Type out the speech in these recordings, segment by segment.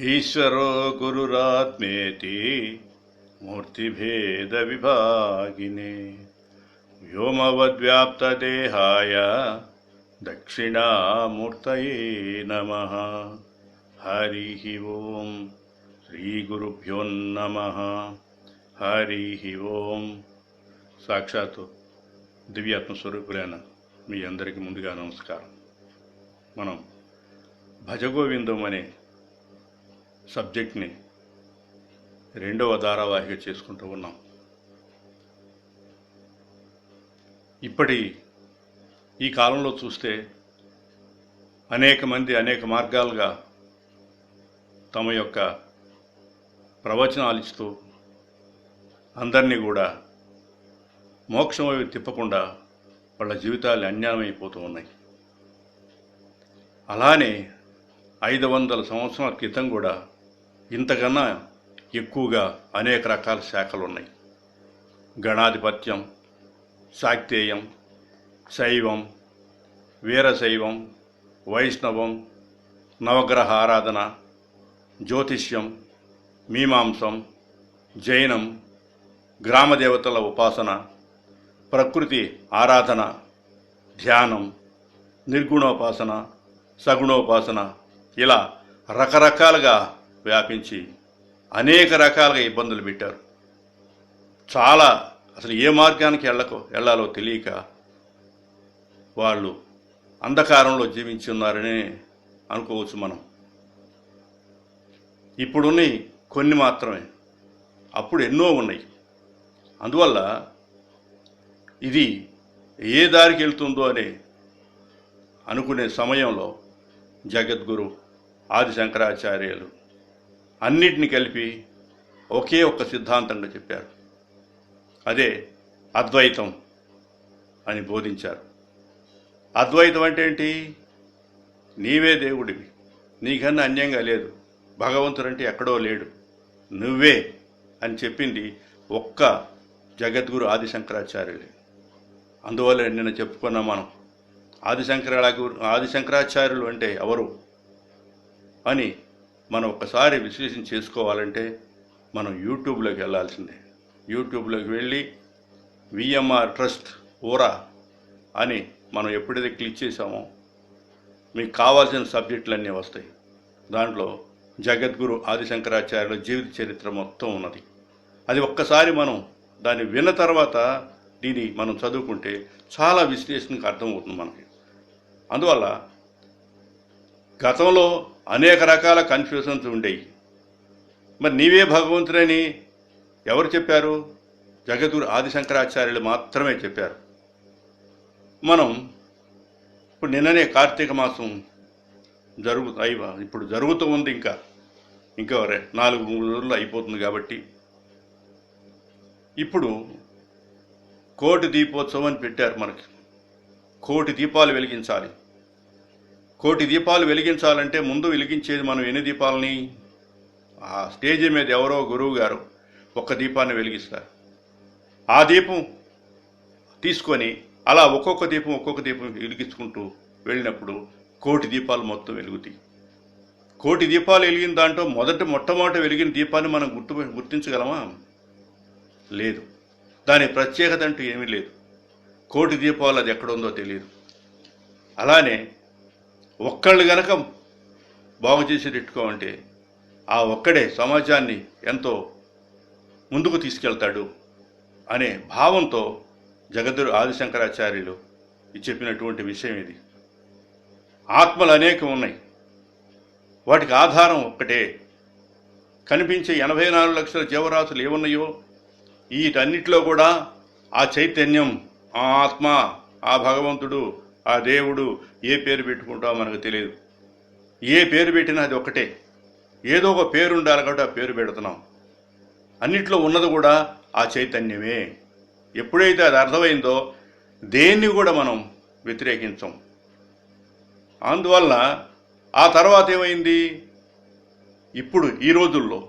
ఈశ్వరో గురురాత్మేతి మూర్తిభేద విభాగినే. వ్యోమవద్వ్యాప్తదేహాయ దక్షిణామూర్తయే నమ. హరి ఓం శ్రీగురుభ్యో హరి ఓం. సాక్షాత్తు దివ్యాత్మస్వరూపులైన మీ అందరికీ ముందుగా నమస్కారం. మనం భజగోవిందం అనే సబ్జెక్ట్ని రెండవ ధారావాహిక చేసుకుంటూ ఉన్నాం. ఇప్పటి ఈ కాలంలో చూస్తే అనేక మంది అనేక మార్గాలుగా తమ యొక్క ప్రవచనాలు ఇస్తూ అందరినీ కూడా మోక్షం వైపు తిప్పకుండా వాళ్ళ జీవితాలు అన్యాయమైపోతూ ఉన్నాయి. అలానే ఐదు వందల సంవత్సరాల క్రితం కూడా ఇంతకన్నా ఎక్కువగా అనేక రకాల శాఖలు ఉన్నాయి గణాధిపత్యం శాక్తేయం శైవం వీరశైవం వైష్ణవం నవగ్రహ ఆరాధన జ్యోతిష్యం మీమాంసం జైనం గ్రామదేవతల ఉపాసన ప్రకృతి ఆరాధన ధ్యానం నిర్గుణోపాసన సగుణోపాసన ఇలా రకరకాలుగా వ్యాపించి అనేక రకాలుగా ఇబ్బందులు పెట్టారు. చాలా అసలు ఏ మార్గానికి వెళ్ళకో వెళ్ళాలో తెలియక వాళ్ళు అంధకారంలో జీవించి ఉన్నారని అనుకోవచ్చు మనం. ఇప్పుడున్నవి కొన్ని మాత్రమే. అప్పుడు ఎన్నో ఉన్నాయి. అందువల్ల ఇది ఏ దారికి వెళ్తుందో అని అనుకునే సమయంలో జగద్గురు ఆది శంకరాచార్యులు అన్నిటిని కలిపి ఒకే ఒక్క సిద్ధాంతంగా చెప్పారు. అదే అద్వైతం అని బోధించారు. అద్వైతం అంటే ఏంటి? నీవే దేవుడివి. నీకన్నా అన్యంగా లేదు. భగవంతుడంటే ఎక్కడో లేడు. నువ్వే అని చెప్పింది ఒక్క జగద్గురు ఆది శంకరాచార్యులే అందువల్ల నిన్న చెప్పుకున్నాం మనం ఆదిశంకర ఆదిశంకరాచార్యులు అంటే ఎవరు అని మనం ఒకసారి విశ్లేషణ చేసుకోవాలంటే మనం యూట్యూబ్లోకి వెళ్ళాల్సిందే. యూట్యూబ్లోకి వెళ్ళి విఎంఆర్ ట్రస్ట్ ఓరా అని మనం ఎప్పుడైతే క్లిక్ చేసామో మీకు కావాల్సిన సబ్జెక్టులన్నీ వస్తాయి. దాంట్లో జగద్గురు ఆదిశంకరాచార్యుల జీవిత చరిత్ర మొత్తం ఉన్నది. అది ఒక్కసారి మనం దాన్ని విన్న తర్వాత దీన్ని మనం చదువుకుంటే చాలా విశ్లేషణకు అర్థమవుతుంది మనకి. అందువల్ల గతంలో అనేక రకాల కన్ఫ్యూజన్స్ ఉండేవి మరి నీవే భగవంతుడని ఎవరు చెప్పారు? జగద్గురు ఆదిశంకరాచార్యులు మాత్రమే చెప్పారు. మనం ఇప్పుడు నిన్ననే కార్తీక మాసం జరుగు అయి ఇప్పుడు జరుగుతూ ఉంది ఇంకా. ఇంకా నాలుగు మూడు రోజులు అయిపోతుంది కాబట్టి. ఇప్పుడు కోటి దీపోత్సవం అని పెట్టారు మనకి. కోటి దీపాలు వెలిగించాలి. కోటి దీపాలు వెలిగించాలంటే ముందు వెలిగించేది మనం ఎన్ని దీపాలని? ఆ స్టేజ్ మీద ఎవరో గురువు గారు ఒక్క దీపాన్ని వెలిగిస్తారు. ఆ దీపం తీసుకొని అలా ఒక్కొక్క దీపం ఒక్కొక్క దీపం వెలిగించుకుంటూ వెళ్ళినప్పుడు కోటి దీపాలు మొత్తం వెలుగుతాయి. కోటి దీపాలు వెలిగిన దాంట్లో మొదట మొట్టమొదటి వెలిగిన దీపాన్ని మనం గుర్తు గుర్తించగలమా? లేదు. దాని ప్రత్యేకత అంటూ ఏమీ లేదు. కోటి దీపాలు అది ఎక్కడుందో తెలియదు అలానే ఒక్కళ్ళు గనక బాగు చేసేటట్టుకోమంటే ఆ ఒక్కడే సమాజాన్ని ఎంతో ముందుకు తీసుకెళ్తాడు అనే భావంతో జగద్గురు ఆదిశంకరాచార్యులు చెప్పినటువంటి విషయం ఇది. ఆత్మలు అనేకం ఉన్నాయి. వాటికి ఆధారం ఒక్కటే. కనిపించే ఎనభై నాలుగు లక్షల జీవరాశులు ఏమున్నాయో వీటన్నిటిలో కూడా ఆ చైతన్యం ఆ ఆత్మ ఆ భగవంతుడు ఆ దేవుడు ఏ పేరు పెట్టుకుంటామో మనకు తెలియదు. ఏ పేరు పెట్టినా అది ఒకటే ఏదో ఒక పేరు ఉండాలి కాబట్టి ఆ పేరు పెడుతున్నాం. అన్నిట్లో ఉన్నది కూడా ఆ చైతన్యమే. ఎప్పుడైతే అది అర్థమైందో దేన్ని కూడా మనం వ్యతిరేకించం. అందువల్ల ఆ తర్వాత ఏమైంది? ఇప్పుడు ఈ రోజుల్లో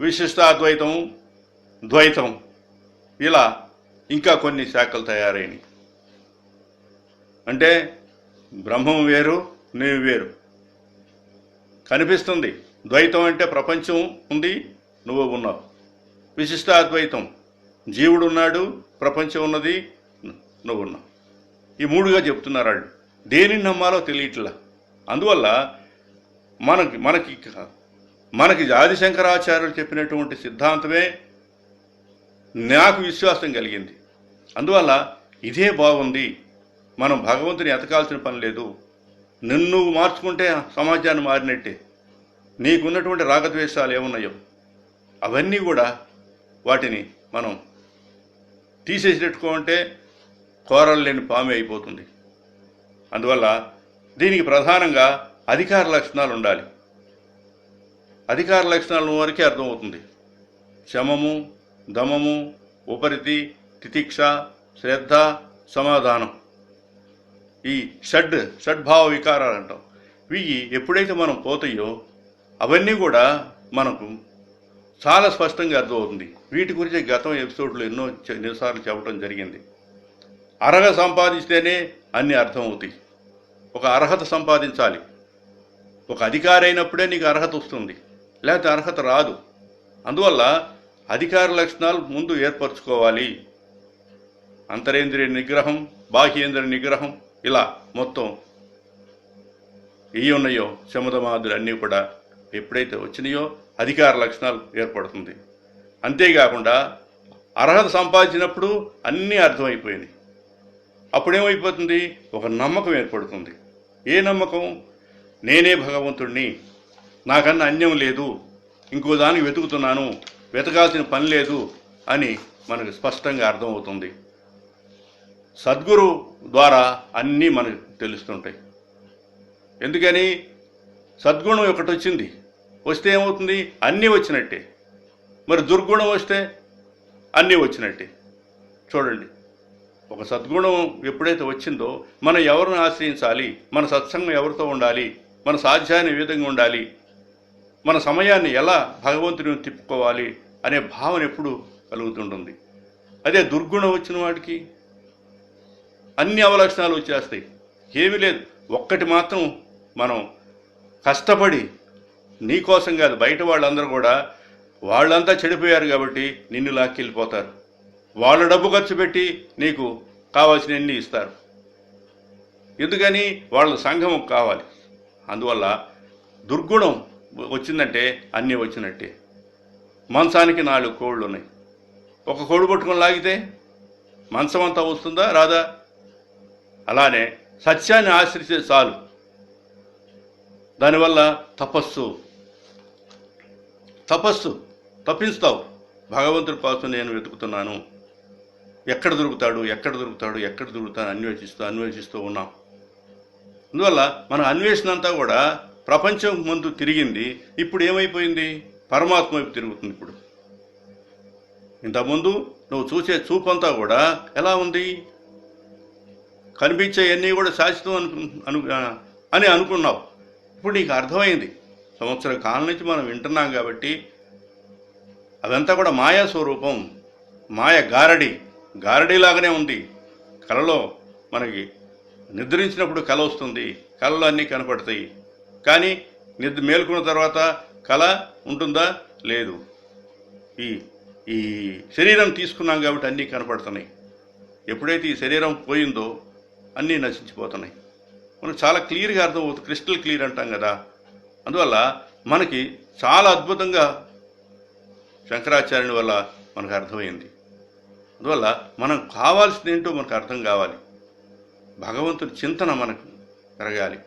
విశిష్టాద్వైతం ద్వైతం ఇలా ఇంకా కొన్ని శాఖలు తయారైనవి అంటే బ్రహ్మం వేరు నీవు వేరు. కనిపిస్తుంది. ద్వైతం అంటే ప్రపంచం ఉంది నువ్వు ఉన్నావు. విశిష్టాద్వైతం. జీవుడు ఉన్నాడు ప్రపంచం ఉన్నది నువ్వు ఉన్నావు. ఈ మూడుగా చెప్తున్నారు వాళ్ళు దేనిని నమ్మాలో తెలియట్లా. అందువల్ల మనకి మనకి మనకి ఆదిశంకరాచార్యులు చెప్పినటువంటి సిద్ధాంతమే నాకు విశ్వాసం కలిగింది. అందువల్ల ఇదే బాగుంది. మనం భగవంతుని ఎతకాల్సిన పని లేదు. నిన్ను మార్చుకుంటే సమాజాన్ని మారినట్టే. నీకున్నటువంటి రాగద్వేషాలు ఏమున్నాయో? అవన్నీ కూడా వాటిని మనం తీసేసినట్టుకుంటే కోరలు లేని పామే అయిపోతుంది. అందువల్ల దీనికి ప్రధానంగా అధికార లక్షణాలు ఉండాలి. అధికార లక్షణాలు వరకే అర్థమవుతుంది. శమము దమము ఉపరితి తితిక్ష శ్రద్ధ సమాధానం. ఈ షడ్ షడ్భావ వికారాలు అంటాం. ఇవి ఎప్పుడైతే మనం పోతాయో అవన్నీ కూడా మనకు చాలా స్పష్టంగా అర్థమవుతుంది. వీటి గురించి గతం ఎపిసోడ్లో ఎన్నో ఎన్నోసార్లు చెప్పడం జరిగింది. అర్హత సంపాదిస్తేనే అన్నీ అర్థమవుతాయి. ఒక అర్హత సంపాదించాలి. ఒక అధికారి అయినప్పుడే నీకు అర్హత వస్తుంది. లేకపోతే అర్హత రాదు. అందువల్ల అధికార లక్షణాలు ముందు ఏర్పరచుకోవాలి. అంతరేంద్రియ నిగ్రహం బాహ్యేంద్రియ నిగ్రహం ఇలా మొత్తం ఏ ఉన్నాయో శమధమాదులు అన్నీ కూడా ఎప్పుడైతే వచ్చినాయో అధికార లక్షణాలు ఏర్పడుతుంది. అంతేకాకుండా అర్హత సంపాదించినప్పుడు అన్నీ అర్థమైపోయినాయి అప్పుడేమైపోతుంది? ఒక నమ్మకం ఏర్పడుతుంది. ఏ నమ్మకం? నేనే భగవంతుడిని నాకన్నా అన్యం లేదు. ఇంకో దానికి వెతుకుతున్నాను. వెతకాల్సిన పని లేదు అని మనకు స్పష్టంగా అర్థమవుతుంది. సద్గురు ద్వారా అన్నీ మనకు తెలుస్తుంటాయి. ఎందుకని? సద్గుణం ఒకటి వచ్చింది. వస్తే ఏమవుతుంది? అన్నీ వచ్చినట్టే. మరి దుర్గుణం వస్తే అన్నీ వచ్చినట్టే. చూడండి. ఒక సద్గుణం ఎప్పుడైతే వచ్చిందో మనం ఎవరిని ఆశ్రయించాలి? మన సత్సంగం ఎవరితో ఉండాలి? మన సాధ్యాన్ని ఏ విధంగా ఉండాలి? మన సమయాన్ని ఎలా భగవంతుని తిప్పుకోవాలి? అనే భావన ఎప్పుడు కలుగుతుంటుంది. అదే దుర్గుణం వచ్చిన వాడికి అన్ని అవలక్షణాలు వచ్చేస్తాయి. ఏమీ లేదు. ఒక్కటి మాత్రం మనం కష్టపడి నీకోసం కాదు బయట వాళ్ళందరూ కూడా వాళ్ళంతా చెడిపోయారు కాబట్టి నిన్ను లాక్కెళ్ళిపోతారు. వాళ్ళ డబ్బు ఖర్చు పెట్టి నీకు కావాల్సినవన్నీ ఇస్తారు. ఎందుకని? వాళ్ళ సంఘం కావాలి. అందువల్ల దుర్గుణం వచ్చిందంటే అన్నీ వచ్చినట్టే. మంచానికి నాలుగు కోళ్ళు ఉన్నాయి. ఒక కోడి పట్టుకొని లాగితే మంచం అంతా వస్తుందా? రాదా? అలానే సత్యాన్ని ఆశ్రయిస్తే చాలు. దానివల్ల తపస్సు. తపస్సు. తప్పిస్తావు భగవంతుడి కోసం నేను వెతుకుతున్నాను. ఎక్కడ దొరుకుతాడు ఎక్కడ దొరుకుతాడు ఎక్కడ దొరుకుతాను అన్వేషిస్తూ అన్వేషిస్తూ ఉన్నాం. అందువల్ల మన అన్వేషణ అంతా కూడా ప్రపంచం ముందు తిరిగింది. ఇప్పుడు ఏమైపోయింది? పరమాత్మ వైపు తిరుగుతుంది ఇప్పుడు. ఇంతకుముందు నువ్వు చూసే చూపంతా కూడా ఎలా ఉంది? కనిపించేవన్నీ కూడా శాశ్వతం అను అను అని అనుకున్నావు. ఇప్పుడు నీకు అర్థమైంది. సంవత్సర కాలం నుంచి మనం వింటున్నాం కాబట్టి అదంతా కూడా మాయా స్వరూపం మాయ గారడి గారడిలాగానే ఉంది. కలలో మనకి నిద్రించినప్పుడు కల వస్తుంది. కళలు అన్నీ కనపడతాయి. కానీ నిద్ర మేలుకున్న తర్వాత కళ ఉంటుందా? లేదు. ఈ ఈ శరీరం తీసుకున్నాం కాబట్టి అన్నీ కనపడుతున్నాయి. ఎప్పుడైతే ఈ శరీరం పోయిందో అన్నీ నశించిపోతున్నాయి. మనకు చాలా క్లియర్గా అర్థమవుతుంది. క్రిస్టల్ క్లియర్ అంటాం కదా. అందువల్ల మనకి చాలా అద్భుతంగా శంకరాచార్యుని వల్ల మనకు అర్థమైంది. అందువల్ల మనం కావాల్సింది ఏంటో మనకు అర్థం కావాలి. భగవంతుని చింతన మనకు పెరగాలి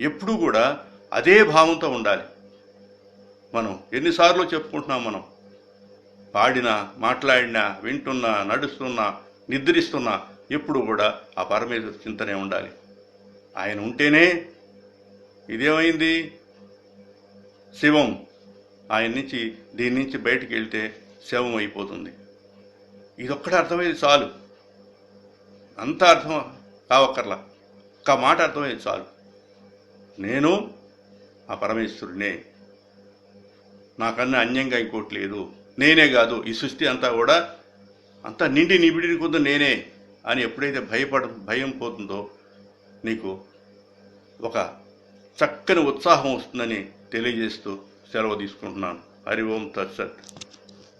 ఎప్పుడూ కూడా అదే భావంతో ఉండాలి. మనం ఎన్నిసార్లు చెప్పుకుంటున్నాం మనం. పాడినా మాట్లాడినా వింటున్నా నడుస్తున్నా నిద్రిస్తున్నా ఎప్పుడు కూడా ఆ పరమేశ్వర చింతనే ఉండాలి. ఆయన ఉంటేనే ఇదేమైంది? శివం ఆయన నుంచి దీని నుంచి బయటికి వెళ్తే శవం అయిపోతుంది. ఇదొక్కటే అర్థమైంది చాలు. అంత అర్థం కావక్కర్లా. ఒక్క మాట అర్థమైంది చాలు. నేను ఆ పరమేశ్వరుడినే. నాకన్నా అన్యంగా ఇంకోటి లేదు. నేనే కాదు. ఈ సృష్టి అంతా కూడా అంతా నిండి నిబిడిని కొంత నేనే. అని ఎప్పుడైతే భయపడ భయం పోతుందో నీకు ఒక చక్కని ఉత్సాహం వస్తుందని తెలియజేస్తూ సెలవు తీసుకుంటున్నాను. హరి ఓం తత్సత్.